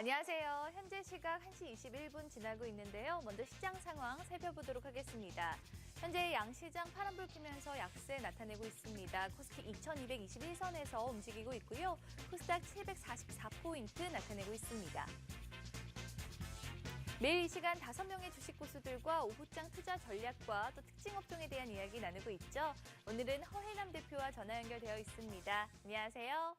안녕하세요. 현재 시각 1시 21분 지나고 있는데요. 먼저 시장 상황 살펴보도록 하겠습니다. 현재 양시장 파란불 켜면서 약세 나타내고 있습니다. 코스피 2221선에서 움직이고 있고요. 코스닥 744포인트 나타내고 있습니다. 매일 이 시간 5명의 주식 고수들과 오후장 투자 전략과 또 특징 업종에 대한 이야기 나누고 있죠. 오늘은 허혜남 대표와 전화 연결되어 있습니다. 안녕하세요.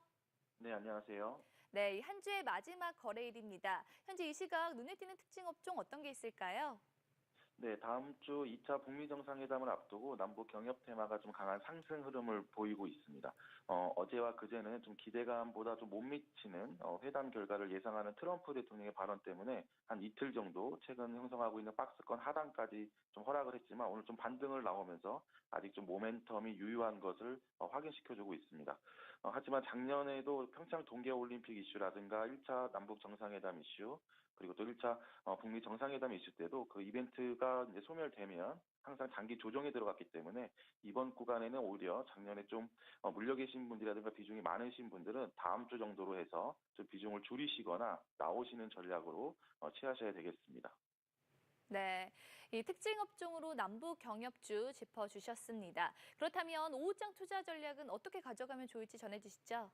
네, 안녕하세요. 네, 이한 주의 마지막 거래일입니다. 현재 이 시각 눈에 띄는 특징 업종 어떤 게 있을까요? 네, 다음 주 2차 북미 정상회담을 앞두고 남북 경협 테마가 좀 강한 상승 흐름을 보이고 있습니다. 어, 어제와 그제는 좀 기대감보다 좀 못 미치는 어, 회담 결과를 예상하는 트럼프 대통령의 발언 때문에 한 이틀 정도 최근 형성하고 있는 박스권 하단까지 좀 허락을 했지만 오늘 좀 반등을 나오면서 아직 좀 모멘텀이 유효한 것을 어, 확인시켜주고 있습니다. 어, 하지만 작년에도 평창 동계올림픽 이슈라든가 1차 남북 정상회담 이슈 그리고 또 1차 어, 북미 정상회담 이슈 때도 그 이벤트가 이제 소멸되면 항상 장기 조정에 들어갔기 때문에 이번 구간에는 오히려 작년에 좀 어, 물려 계신 분들이라든가 비중이 많으신 분들은 다음 주 정도로 해서 좀 비중을 줄이시거나 나오시는 전략으로 어, 취하셔야 되겠습니다. 네, 이 특징 업종으로 남북 경협주 짚어주셨습니다. 그렇다면 오후장 투자 전략은 어떻게 가져가면 좋을지 전해주시죠.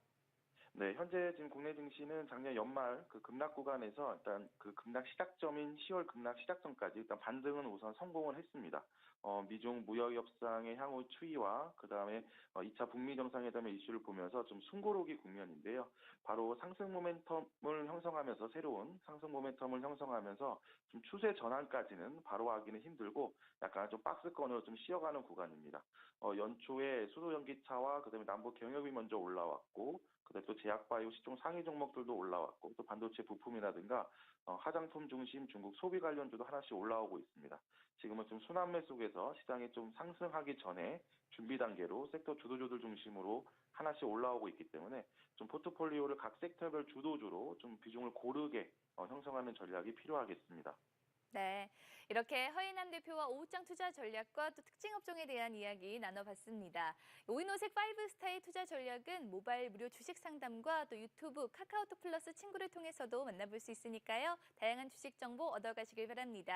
네, 현재 지금 국내 증시는 작년 연말 그 급락 구간에서 일단 그 급락 시작점인 10월 급락 시작점까지 일단 반등은 우선 성공을 했습니다. 어, 미중 무역 협상의 향후 추이와 그 다음에 어, 2차 북미 정상회담의 이슈를 보면서 좀 숨고르기 국면인데요. 바로 상승 모멘텀을 형성하면서 새로운 상승 모멘텀을 형성하면서 좀 추세 전환까지는 바로 하기는 힘들고 약간 좀 박스권으로 좀 쉬어가는 구간입니다. 어, 연초에 수소 전기차와 그다음에 남북 경협이 먼저 올라왔고 그다음에 또 제약바이오 시총 상위 종목들도 올라왔고 또 반도체 부품이라든가 어, 화장품 중심 중국 소비 관련주도 하나씩 올라오고 있습니다. 지금은 좀 순환매 속에서 시장이 좀 상승하기 전에 준비 단계로 섹터 주도주들 중심으로 하나씩 올라오고 있기 때문에 좀 포트폴리오를 각 섹터별 주도주로 좀 비중을 고르게 어, 형성하는 전략이 필요하겠습니다. 네, 이렇게 허인한 대표와 오후장 투자 전략과 또 특징 업종에 대한 이야기 나눠봤습니다. 오인오색 5스타의 투자 전략은 모바일 무료 주식 상담과 또 유튜브, 카카오톡 플러스 친구를 통해서도 만나볼 수 있으니까요. 다양한 주식 정보 얻어가시길 바랍니다.